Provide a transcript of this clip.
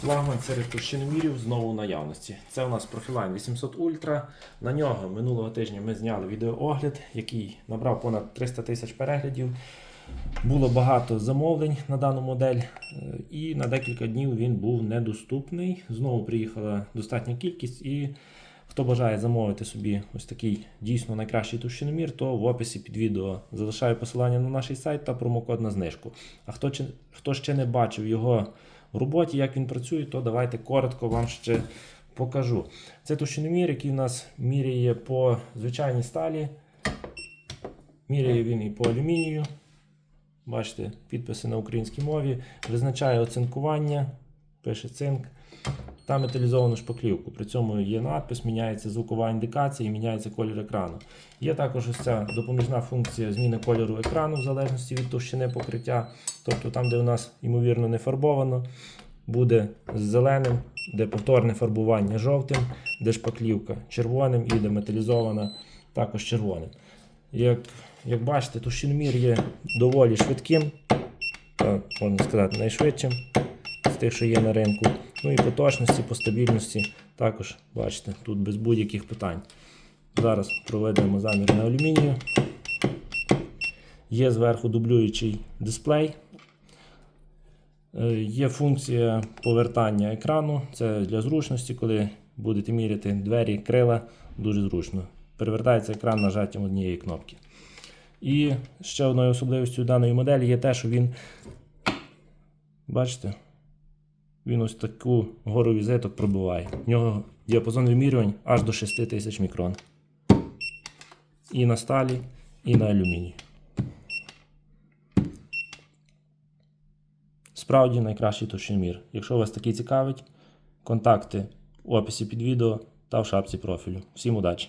Флагман серед товщиномірів знову в наявності. Це у нас Profiline 800 Ultra. На нього минулого тижня ми зняли відеоогляд, який набрав понад 300 тисяч переглядів. Було багато замовлень на дану модель, е, і на декілька днів він був недоступний. Знову приїхала достатня кількість, і хто бажає замовити собі ось такий дійсно найкращий товщиномір, то в описі під відео залишаю посилання на наш сайт та промокод на знижку. А хто, хто ще не бачив його в роботі, як він працює, то давайте коротко вам ще покажу. Це товщиномір, який в нас міряє по звичайній сталі. Міряє він і по алюмінію. Бачите, підписи на українській мові. Визначає оцинкування, пише цинк та металізовану шпаклівку. При цьому є надпис, міняється звукова індикація і міняється колір екрану. Є також ось ця допоміжна функція зміни кольору екрану в залежності від товщини покриття. Тобто там, де у нас ймовірно не фарбовано, буде з зеленим, де повторне фарбування жовтим, де шпаклівка червоним і де металізована також червоним. Як, як бачите, товщиномір є доволі швидким, та, можна сказати, найшвидшим тих, що є на ринку. Ну і по точності, по стабільності також бачите, тут без будь-яких питань. Зараз проведемо замір на алюмінію. Є зверху дублюючий дисплей. Е, Є функція повертання екрану. Це для зручності, коли будете міряти двері, крила, дуже зручно. Перевертається екран нажаттям однієї кнопки. І ще одною особливістю даної моделі є те, що він, бачите, він ось таку гору візиток пробиває. В нього діапазон вимірювань аж до 6000 мікрон. І на сталі, і на алюмінії. Справді найкращий товщиномір. Якщо вас такий цікавить, контакти в описі під відео та в шапці профілю. Всім удачі!